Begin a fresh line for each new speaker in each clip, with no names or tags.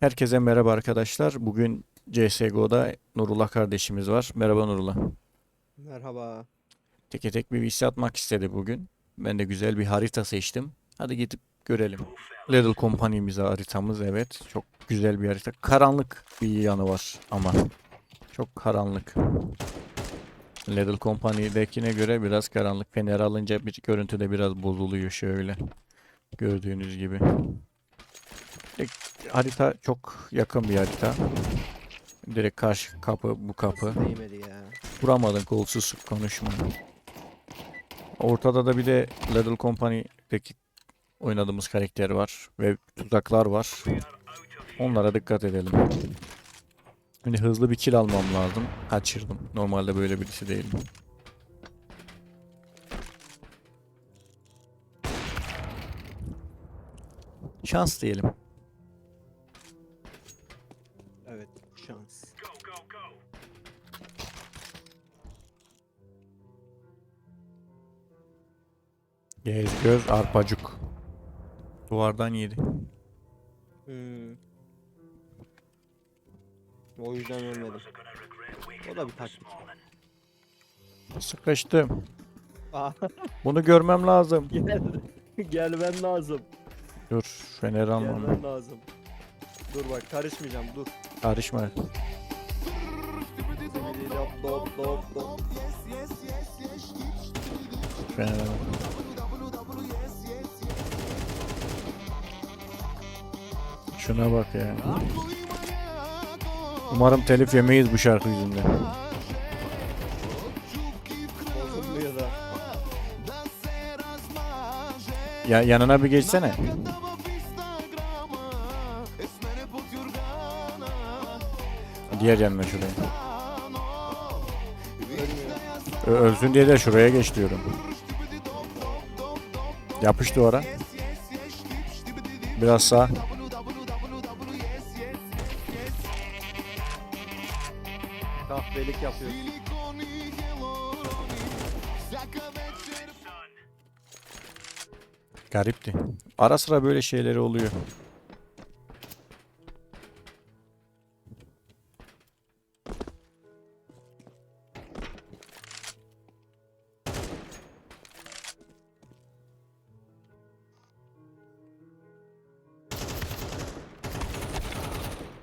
Herkese merhaba arkadaşlar. Bugün CSGO'da Nurullah kardeşimiz var. Merhaba Nurullah.
Merhaba.
Teke tek bir vs atmak istedi bugün. Ben de güzel bir harita seçtim. Hadi gidip görelim. Little Company'mize haritamız evet. Çok güzel bir harita. Karanlık bir yanı var ama. Çok karanlık. Little Company'dekine göre biraz karanlık. Fener alınca bir görüntüde biraz bozuluyor şöyle. Gördüğünüz gibi. Harita çok yakın bir harita. Direkt karşı kapı bu kapı.
Değmedi ya?
Vuramadın kolsuz konuşma. Ortada da bir de Little Company'deki oynadığımız karakter var ve tuzaklar var. Onlara dikkat edelim. Şimdi hızlı bir kill almam lazım. Kaçırdım. Normalde böyle birisi değilim. Şans diyelim. Gez göz arpacık. Duvardan yedi.
Hmm. O yüzden ölmedim. O da bir taktik.
Sıkıştım.
Aa,
Bunu görmem lazım.
gel. Gelmen lazım.
Dur, fener almam.
Gelmen lazım. Dur bak karışmayacağım dur.
Karışma.
Dop dop dop dop.
Fener almam. Şuna bak ya. Umarım telif yemeyiz bu şarkı yüzünden. Ya yanına bir geçsene. Diğer yanına şuraya. Ö- Ölsün diye de şuraya geç diyorum. Yapış duvara. Biraz sağ.
Kahvelik yapıyor.
Garipti. Ara sıra böyle şeyleri oluyor.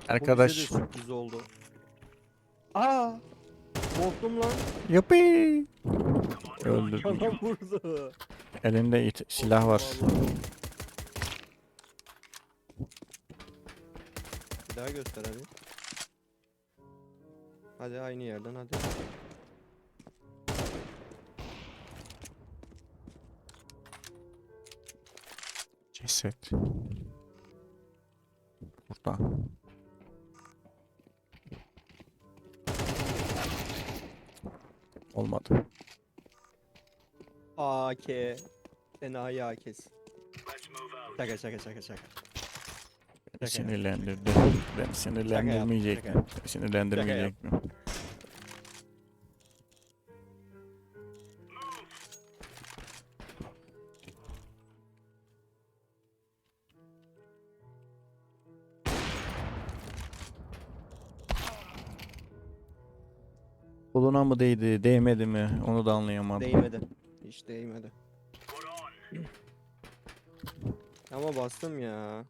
Bu
Arkadaş.
bize de sürpriz oldu. Aa! Korktum lan.
Yuppie. Öldü.
Yana vurdu.
Elinde it- silah var.
Bir daha göster hadi. Hadi aynı yerden hadi.
Ceset. Burada. Olmadı.
AK. Enayi AK'si. Şaka şaka şaka şaka. Şaka
sinirlendirdi. Ben sinirlendirmeyecek
şaka
mi? Sinirlendirmeyecek mi? Koluna mı değdi, değmedi mi? Onu da anlayamadım.
Değmedi. Hiç değmedi. Ama bastım ya.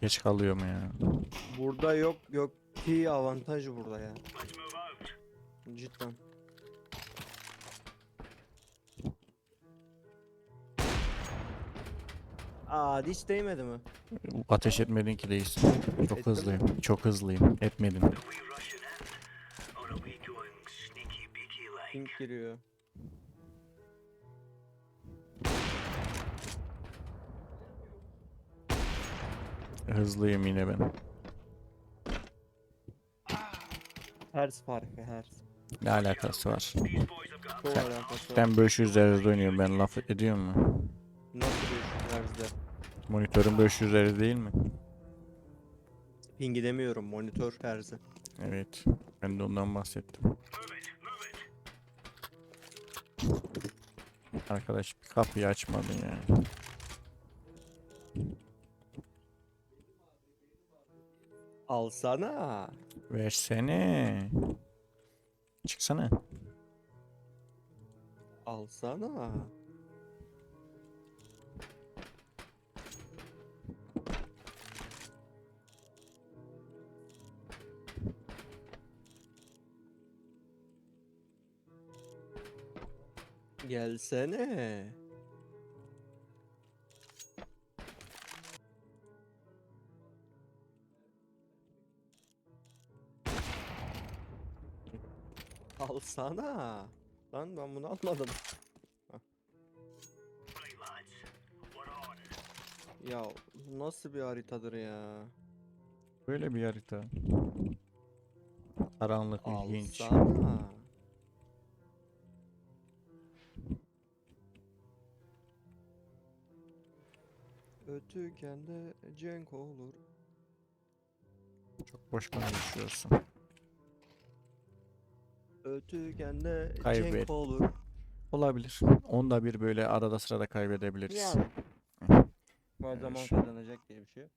Geç kalıyorum ya.
Burada yok yok ki avantajı burada ya. Cidden. Aa hiç değmedi mi?
Ateş etmedin ki değilsin. Çok hızlıyım. Çok hızlıyım. Etmedin.
Pink giriyor.
Hızlıyım yine ben.
Hers farkı hers.
Ne alakası var?
Çok alakası var.
Ben 500 derecede oynuyorum. Ben laf ediyor mu?
Nasıl bir
500 derece değil mi?
Ping'i demiyorum monitör herzi.
Evet. Ben de ondan bahsettim. Arkadaş bir kapıyı açmadın ya.
Alsana.
Versene. Çıksana.
Alsana. Gelsene. Alsana. Lan ben bunu almadım. Ya nasıl bir haritadır ya?
Böyle bir harita. Karanlık, ilginç.
Alsana. Ötüken de cenk olur.
Çok boş konuşuyorsun.
Ötüken de
Kaybet.
cenk olur.
Olabilir. Onda bir böyle arada sırada kaybedebiliriz.
Yani. Bu
Evet,
kazanacak diye bir şey.